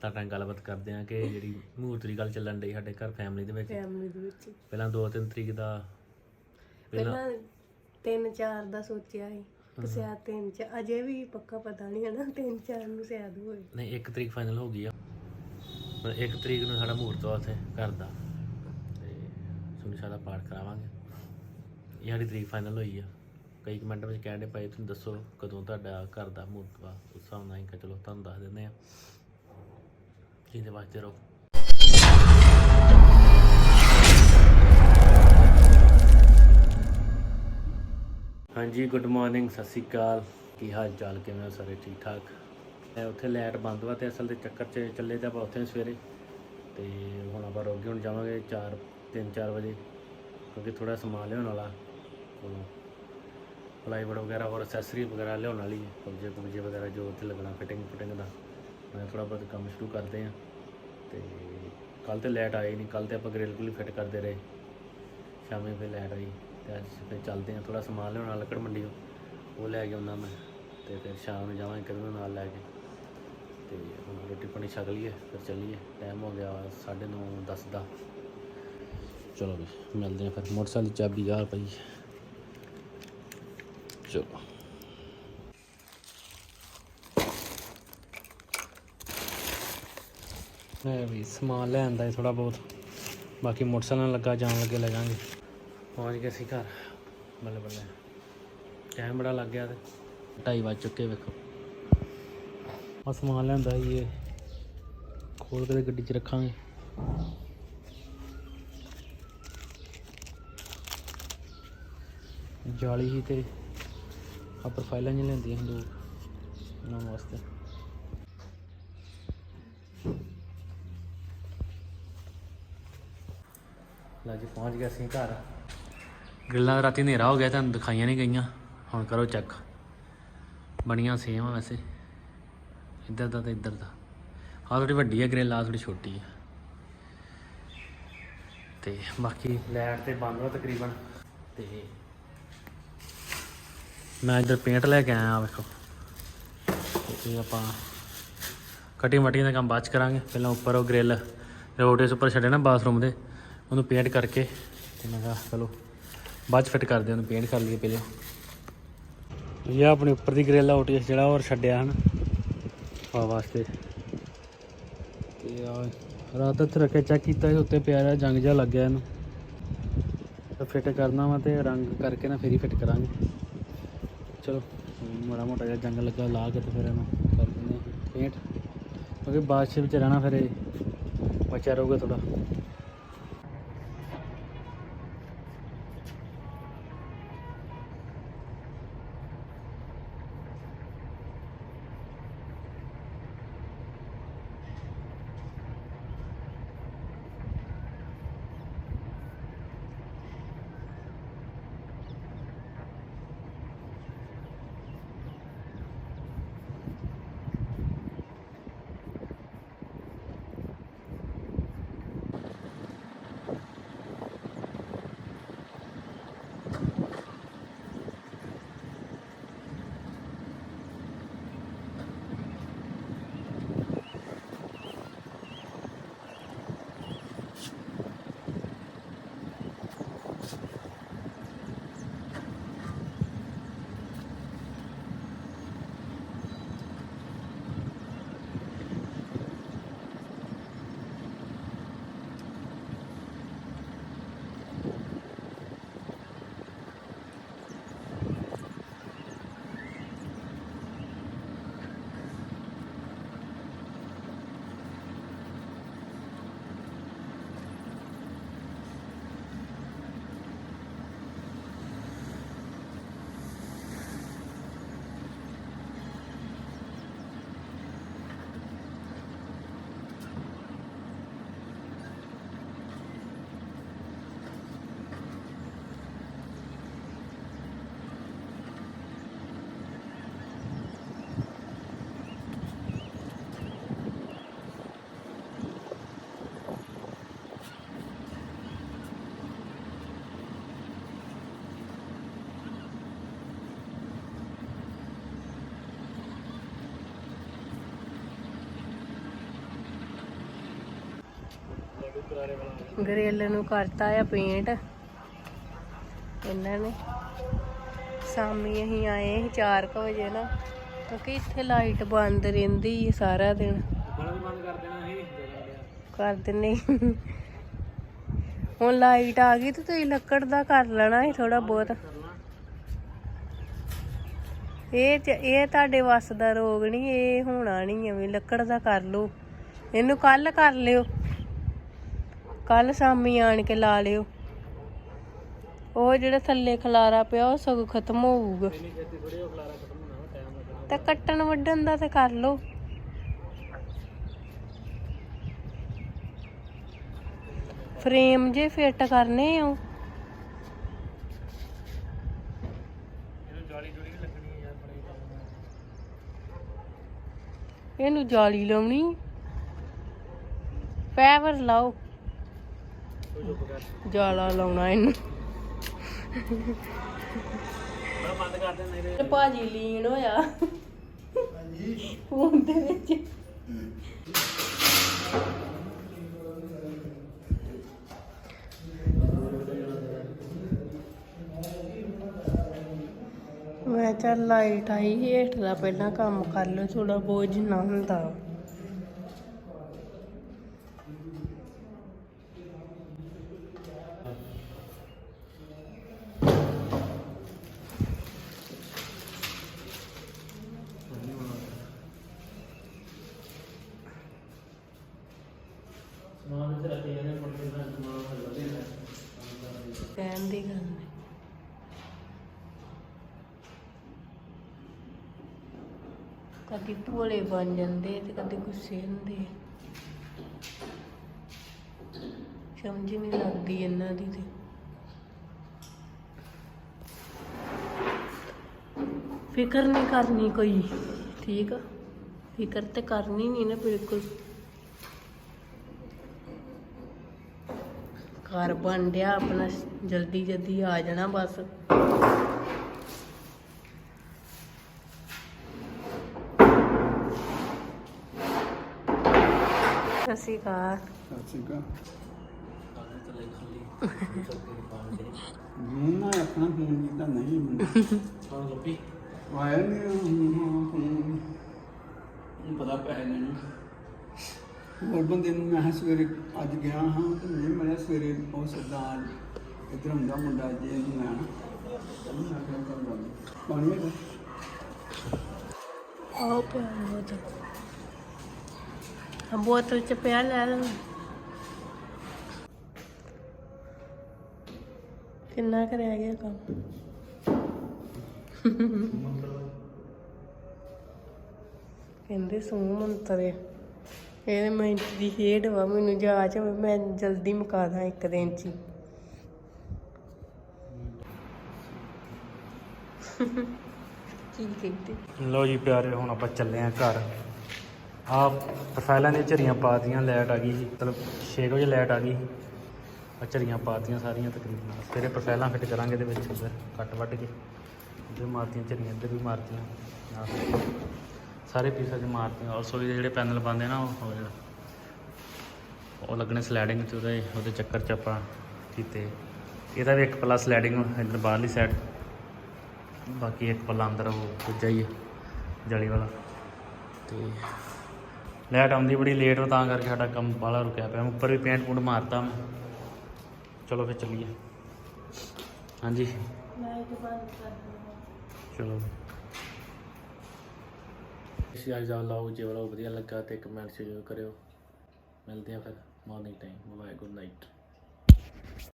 ਤਾਂ ਨਾਲ ਗੱਲਬਾਤ ਕਰਦੇ ਆ ਕਿ ਜਿਹੜੀ ਮਹੂਰਤ ਦੀ ਗੱਲ ਚੱਲਣ ਡਈ ਸਾਡੇ ਘਰ ਫੈਮਿਲੀ ਦੇ ਵਿੱਚ। ਫੈਮਿਲੀ ਦੇ ਵਿੱਚ। ਪਹਿਲਾਂ 2-3 ਤਰੀਕ ਦਾ ਪਹਿਲਾਂ ਤਿੰਨ ਚਾਰ ਦਾ ਸੋਚਿਆ ਸੀ ਕਿ ਸ਼ਾਇਦ ਤਿੰਨ ਚ ਅਜੇ ਵੀ ਪੱਕਾ ਪਤਾ ਨਹੀਂ ਹੈ ਨਾ ਤਿੰਨ ਚਾਰ ਨੂੰ ਸ਼ਾਇਦ ਹੋਏ। ਨਹੀਂ 1 ਤਰੀਕ ਫਾਈਨਲ ਹੋ ਗਈ ਆ। ਮਤਲਬ 1 ਤਰੀਕ ਨੂੰ ਸਾਡਾ ਮਹੂਰਤ ਆ ਉੱਥੇ ਘਰ ਦਾ। ਤੇ ਸੁਣੀ ਸਾਡਾ ਪਾਠ ਕਰਾਵਾਂਗੇ। ਇਹ ਸਾਡੀ ਤਰੀਕ ਫਾਈਨਲ ਹੋਈ ਆ। ਕਈ ਕਮੈਂਟ ਵਿੱਚ ਕਹਿੰਦੇ ਪਏ ਤੁਸੀਂ ਦੱਸੋ ਕਦੋਂ ਤੁਹਾਡਾ ਘਰ ਦਾ ਮਹੂਰਤ ਵਾ? ਉਸ ਹਿਸਾਬ ਨਾਲ ਹੀ ਕਿ ਚਲੋ ਤੁਹਾਨੂੰ ਦੱਸ ਦਿੰਦੇ ਆ ਜਿਹਦੇ ਵਾਸਤੇ ਰਹੋ ਹਾਂਜੀ ਗੁੱਡ ਮਾਰਨਿੰਗ ਸਤਿ ਸ਼੍ਰੀ ਅਕਾਲ। ਕੀ ਹਾਲ ਚਾਲ, ਕਿਵੇਂ ਹੋ ਸਾਰੇ? ਠੀਕ ਠਾਕ? ਮੈਂ ਉੱਥੇ ਲਾਈਟ ਬੰਦ ਵਾ ਤੇ ਅਸਲ ਦੇ ਚੱਕਰ 'ਚ ਚੱਲੇ ਤਾਂ ਆਪਾਂ ਉੱਥੇ ਸਵੇਰੇ। ਤੇ ਹੁਣ ਆਪਾਂ ਰੋਗੇ ਹੁਣ ਜਾਵਾਂਗੇ 4 3-4 ਵਜੇ, ਕਿਉਂਕਿ ਥੋੜਾ ਸਮਾਨ ਲਿਆਉਣ ਵਾਲਾ। ਪਲਾਈਵੁੱਡ ਵਗੈਰਾ ਹੋਰ ਅਸੈਸਰੀ ਵਗੈਰਾ ਲਿਆਉਣ ਵਾਲੀ ਹੈ ਕਬਜੇ ਕਬਜੇ ਵਗੈਰਾ ਜੋ ਉੱਥੇ ਲੱਗਣਾ ਫਿਟਿੰਗ ਫਿਟਿੰਗ ਦਾ। ਮੈਂ ਥੋੜਾ ਬਹੁਤ ਕੰਮ ਸ਼ੁਰੂ ਕਰਦੇ ਆ ਤੇ ਕੱਲ ਤੇ ਲੈਟ ਆਈ ਨਹੀਂ ਕੱਲ ਤੇ ਆਪਾਂ ਗ੍ਰਿਲ ਗੁਲੀ ਫਿੱਟ ਕਰਦੇ ਰਹੇ। ਸ਼ਾਮੇ ਫਿਰ ਲੈਟ ਆਈ ਤੇ ਅੱਜ ਫਿਰ ਚੱਲਦੇ ਆ ਥੋੜਾ ਸਮਾਨ ਲਿਆਉਣਾ ਲੱਕੜ ਮੰਡੀ ਉਹ ਲੈ ਕੇ ਆਉਂਦਾ ਮੈਂ ਤੇ ਫਿਰ ਸ਼ਾਮ ਨੂੰ ਜਾਵਾਂਗੇ ਕਿਰਨ ਨੂੰ ਨਾਲ ਲੈ ਕੇ। ਤੇ ਹੁਣ ਰੋਟੀ ਪਾਣੀ ਛਕ ਲਈਏ, ਫਿਰ ਚੱਲੀਏ। ਟਾਈਮ ਹੋ ਗਿਆ 9:30 10 ਦਾ। ਚਲੋ ਵੀ ਮਿਲਦੇ ਆ ਫਿਰ। ਮੋਟਰਸਾਈਕਲ ਚਾਬੀ ਆ ਪਈ। ਚਲੋ। ਮੈਂ ਵੀ ਸਮਾਨ ਲੈਣ ਦਾ ਥੋੜਾ ਬਹੁਤ। ਬਾਕੀ ਮੋਟਰਸਾਈਕਲ ਨਾਲ ਲੱਗਾ, ਜਾਣ ਲੱਗੇ ਲੈ ਜਾਾਂਗੇ ਪਹੁੰਚ ਗਏ ਸੀ ਘਰ। ਬੱਲੇ ਬੱਲੇ। ਟਾਈਮ ਬੜਾ ਲੱਗ ਗਿਆ ਤੇ। ਢਾਈ ਵੱਜ ਚੁੱਕੇ ਵੇਖੋ। ਆ ਸਮਾਨ ਲੈਂਦਾ ਸੀ ਇਹ। ਖੋਲ ਕੇ ਗੱਡੀ 'ਚ ਰੱਖਾਂਗੇ। ਜਾਲੀ ਹੀ ਤੇ ਆ ਪ੍ਰੋਫਾਈਲਾਂ ਜਿਹੀਆਂ ਲੈਂਦੀਆਂ ਸੀ ਦੋ। ਉਹਨਾਂ ਵਾਸਤੇ। ਲੈ ਜੀ, ਪਹੁੰਚ ਗਏ ਅਸੀਂ ਘਰ। ਗ੍ਰਿਲਾਂ ਰਾਤੀ ਹਨੇਰਾ ਹੋ ਗਿਆ, ਤੁਹਾਨੂੰ ਦਿਖਾਈਆਂ ਨਹੀਂ ਗਈਆਂ। ਹੁਣ ਕਰੋ ਚੈੱਕ ਬਣੀਆਂ ਸੇਮ ਆ ਵੈਸੇ। ਇੱਧਰ ਦਾ ਤੇ ਇੱਧਰ ਦਾ। ਆਹ ਥੋੜੀ ਵੱਡੀ ਹੈ ਗ੍ਰਿਲ ਆ ਥੋੜੀ ਛੋਟੀ ਹੈ ਤੇ ਬਾਕੀ ਲਾਈਟ ਤੇ ਬੰਦ ਹੋ ਤਕਰੀਬਨ। ਤੇ ਮੈਂ ਇੱਧਰ ਪੇਂਟ ਲੈ ਕੇ ਆਇਆ ਆ ਵੇਖੋ। ਤੇ ਇਹ ਆਪਾਂ ਕਟਿੰਗ ਵਟਿੰਗ ਦਾ ਕੰਮ ਬਾਅਦ ਚ ਕਰਾਂਗੇ। ਪਹਿਲਾਂ ਉੱਪਰ ਉਹ ਗ੍ਰਿਲ ਰੋਟੇਸ ਉੱਪਰ ਛੱਡੇ ਨਾ ਬਾਥਰੂਮ ਦੇ। ਉਹਨੂੰ ਪੇਂਟ ਕਰਕੇ ਤੇ ਮੈਂ ਕਿਹਾ ਚਲੋ ਬਾਅਦ ਚ ਫਿੱਟ ਕਰਦੇ ਉਹਨੂੰ ਪੇਂਟ ਕਰ ਲਈਏ ਪਹਿਲੇ। ਇਹ ਆਪਣੇ ਉੱਪਰ ਦੀ ਗਰੇਲਾ ਆ ਓਟੀਐਸ ਜਿਹੜਾ ਹੋਰ ਛੱਡਿਆ ਹਨ, ਹਵਾ ਵਾਸਤੇ। ਤੇ ਆ ਰਾਤ ਇੱਥੇ ਰੱਖਿਆ ਚੈੱਕ ਕੀਤਾ ਸੀ ਉੱਤੇ ਪਿਆ ਰਿਹਾ, ਜੰਗ ਜਿਹਾ ਲੱਗਿਆ ਇਹਨੂੰ। ਤਾਂ ਫਿੱਟ ਕਰਨਾ ਵਾ ਤੇ ਰੰਗ ਕਰਕੇ ਨਾ ਫਿਰ ਹੀ ਫਿੱਟ ਕਰਾਂਗੇ। ਚਲੋ, ਮਾੜਾ ਮੋਟਾ ਜਿਹਾ ਜੰਗ ਲੱਗਾ, ਲਾ ਕੇ ਤੇ ਫਿਰ ਇਹਨੂੰ ਕਰ ਦਿੰਦੇ ਹਾਂ ਪੇਂਟ ਕਿਉਂਕਿ ਬਾਅਦ ਵਿੱਚ ਰਹਿਣਾ ਫਿਰ ਇਹ, ਬਚਿਆ ਰਹੂਗਾ ਥੋੜਾ ਗ੍ਰਿਲ ਨੂੰ ਕਰਤਾ ਆ ਪੇਂਟ। ਇਹਨਾਂ ਨੇ। ਸ਼ਾਮੀ ਅਸੀਂ ਆਏ ਸੀ 4 ਵਜੇ ਨਾ, ਕਿਉਂਕਿ ਇੱਥੇ ਲਾਈਟ ਬੰਦ ਰਹਿੰਦੀ ਹੈ ਸਾਰਾ ਦਿਨ। ਬੰਦ ਕਰ ਦੇਣਾ ਸੀ ਕਰ ਦਿੰਨੇ ਹੁਣ ਲਾਈਟ ਆ ਗਈ ਤੇ ਤੁਸੀਂ ਲੱਕੜ ਦਾ ਕਰ ਲੈਣਾ ਹੈ ਥੋੜਾ ਬਹੁਤ। ਇਹ ਇਹ ਤੁਹਾਡੇ ਵੱਸ ਦਾ ਰੋਗ ਨਹੀਂ, ਇਹ ਹੋਣਾ ਨਹੀਂ ਐਵੇਂ, ਲੱਕੜ ਦਾ ਕਰ ਲਓ। ਇਹਨੂੰ ਕੱਲ ਕਰ ਲਿਓ। ਕੱਲ ਸ਼ਾਮੀ ਆਣ ਕੇ ਲਾ ਲਿਓ। ਉਹ ਜਿਹੜਾ ਥੱਲੇ ਖਲਾਰਾ ਪਿਆ ਉਹ ਸਗੋਂ ਖਤਮ ਹੋਊਗਾ। ਤੇ ਕੱਟਣ ਵੱਢਣ ਦਾ ਤੇ ਕਰ ਲਓ। ਫਰੇਮ ਜੇ ਫਿੱਟ ਕਰਨੇ ਆ ਇਹਨੂੰ ਜਾਲੀ ਲਾਉਣੀ। ਫਾਈਬਰ ਲਾਓ। ਜਾਲਾ ਲਾਉਣਾ ਇਹਨੂੰ। ਮੈਂ ਬੰਦ ਕਰ ਭਾਜੀ ਲੀਨ ਹੋਇਆ। ਫੋਨ ਦੇ ਵਿੱਚ। ਮੈਂ ਚੱਲ ਲਾਈਟ ਆਈ ਹੇਠ ਦਾ ਪਹਿਲਾਂ ਕੰਮ ਕਰ ਲਓ ਥੋੜਾ ਬੋਝ ਨਾ ਹੁੰਦਾ ਸਮਾਨ ਤੇ ਰੱਖੇ ਜਾਂਦੇ ਮੁੜ ਕੇ ਨਾ ਸਮਾਨ ਹੱਲਦੇ ਨੇ ਕਹਿਣ ਦੀ ਗੱਲ ਨਹੀਂ। ਕਦੀ ਭੋਲੇ ਬਣ ਜਾਂਦੇ ਤੇ ਕਦੀ ਗੁੱਸੇ ਹੁੰਦੇ। ਸਮਝ ਨਹੀਂ ਲੱਗਦੀ ਇਹਨਾਂ ਦੀ ਤੇ। ਫਿਕਰ ਨਹੀਂ ਕਰਨੀ ਕੋਈ, ਠੀਕ ਆ? ਫਿਕਰ ਤੇ ਕਰਨੀ ਨਹੀਂ ਨਾ ਬਿਲਕੁਲ। ਘਰ ਬਣ ਡਿਆ ਆਪਣਾ ਜਲਦੀ ਜਲਦੀ ਆ ਜਾਣਾ ਬਸ। ਸਤਿ ਸ਼੍ਰੀ ਅਕਾਲ। ਸਤਿ ਮੂੰਹ ਨਾ ਆਪਣਾ ਫੋਨ ਕੀਤਾ ਨਹੀਂ ਹਾਂ ਲੱਭੀ ਆਇਆ ਨਹੀਂ ਪਤਾ ਪੈ ਲੈਣਾ। ਹੋਰ ਬੰਦੇ ਨੂੰ ਮੈਂ ਕਿਹਾ ਸਵੇਰੇ ਅੱਜ ਗਿਆ ਹਾਂ ਤੇ ਨਹੀਂ ਮਿਲਿਆ ਸਵੇਰੇ ਉਹ ਸਰਦਾਰ ਇੱਧਰ ਹੁੰਦਾ ਮੁੰਡਾ ਜੇ ਨੂੰ ਮੈਂ ਕਹਿੰਦਾ ਮੈਂ ਕਿਹਾ ਚੱਲ ਗੱਲ ਪਾਣੀ ਹੈ ਆਓ ਪਿਆ ਬੋਤਲ ਆ ਬੋਤਲ ਚ ਪਿਆ ਲੈ ਲਓ ਕਿੰਨਾ ਕੁ ਰਹਿ ਗਿਆ ਕੰਮ? ਕਹਿੰਦੇ ਸੂ ਮੰਤਰੇ ਇਹਦੇ ਮਿੰਟ ਦੀ ਖੇਡ ਵਾ, ਮੈਨੂੰ ਜਾਚ ਹੋਵੇ, ਮੈਂ ਜਲਦੀ ਮੁਕਾ ਦਾਂ ਇੱਕ ਦਿਨ ਚ ਹੀ। ਕੀ ਕਹਿੰਦੇ? ਲਓ ਜੀ ਪਿਆਰੇ, ਹੁਣ ਆਪਾਂ ਚੱਲੇ ਆ ਘਰ। ਆ ਪ੍ਰੋਫਾਈਲਾਂ ਦੀਆਂ ਝਰੀਆਂ ਪਾਤੀਆਂ ਲਾਈਟ ਆ ਗਈ ਸੀ ਮਤਲਬ 6 ਵਜੇ ਲਾਈਟ ਆ ਗਈ ਸੀ। ਆ ਝਰੀਆਂ ਪਾਤੀਆਂ ਸਾਰੀਆਂ ਤਕਰੀਬਨ। ਸਵੇਰੇ ਪ੍ਰੋਫਾਈਲਾਂ ਫਿੱਟ ਕਰਾਂਗੇ ਇਹਦੇ ਵਿੱਚ ਫਿਰ ਕੱਟ ਵੱਢ ਕੇ। ਇੱਧਰ ਮਾਰਤੀਆਂ ਝਰੀਆਂ, ਇੱਧਰ ਵੀ ਮਾਰਤੀਆਂ। ਆਹ। ਸਾਰੇ ਪੀਸਾਂ 'ਚ ਮਾਰਤੀਆਂ। ਔਰ ਸੋਈ ਦੇ ਜਿਹੜੇ ਪੈਨਲ ਪਾਉਂਦੇ ਨਾ ਉਹ ਉਹ ਜਿਹੜਾ ਉਹ ਲੱਗਣੇ ਸਲਾਈਡਿੰਗ 'ਚ ਉਹਦੇ ਉਹਦੇ ਚੱਕਰ 'ਚ ਆਪਾਂ ਕੀਤੇ। ਇਹਦਾ ਵੀ ਇੱਕ ਪੱਲਾ ਸਲਾਈਡਿੰਗ ਇੱਧਰ ਬਾਹਰਲੀ ਸਾਈਡ ਬਾਕੀ ਇੱਕ ਪੱਲਾ ਅੰਦਰ ਉਹ ਦੂਜਾ ਹੀ ਹੈ ਜਾਲੀ ਵਾਲਾ। ਤੇ ਲਾਈਟ ਆਉਂਦੀ ਬੜੀ ਲੇਟ ਹੋ ਤਾਂ ਕਰਕੇ ਸਾਡਾ ਕੰਮ ਬਾਹਲਾ ਰੁਕਿਆ ਪਿਆ। ਉੱਪਰ ਵੀ ਪੇਂਟ ਪੂੰਟ ਮਾਰਤਾ ਮੈਂ। ਚਲੋ ਫਿਰ ਚੱਲੀਏ। ਹਾਂਜੀ। ਬੰਦ ਚਲੋ। ਇਸ ਅੱਜ ਦਾ ਵਲੌਗ ਜੇ ਵਲੌਗ ਵਧੀਆ ਲੱਗਾ ਤੇ ਕਮੈਂਟ ਜ਼ਰੂਰ ਕਰਿਓ ਮਿਲਦੇ ਆ ਫਿਰ morning time bye good night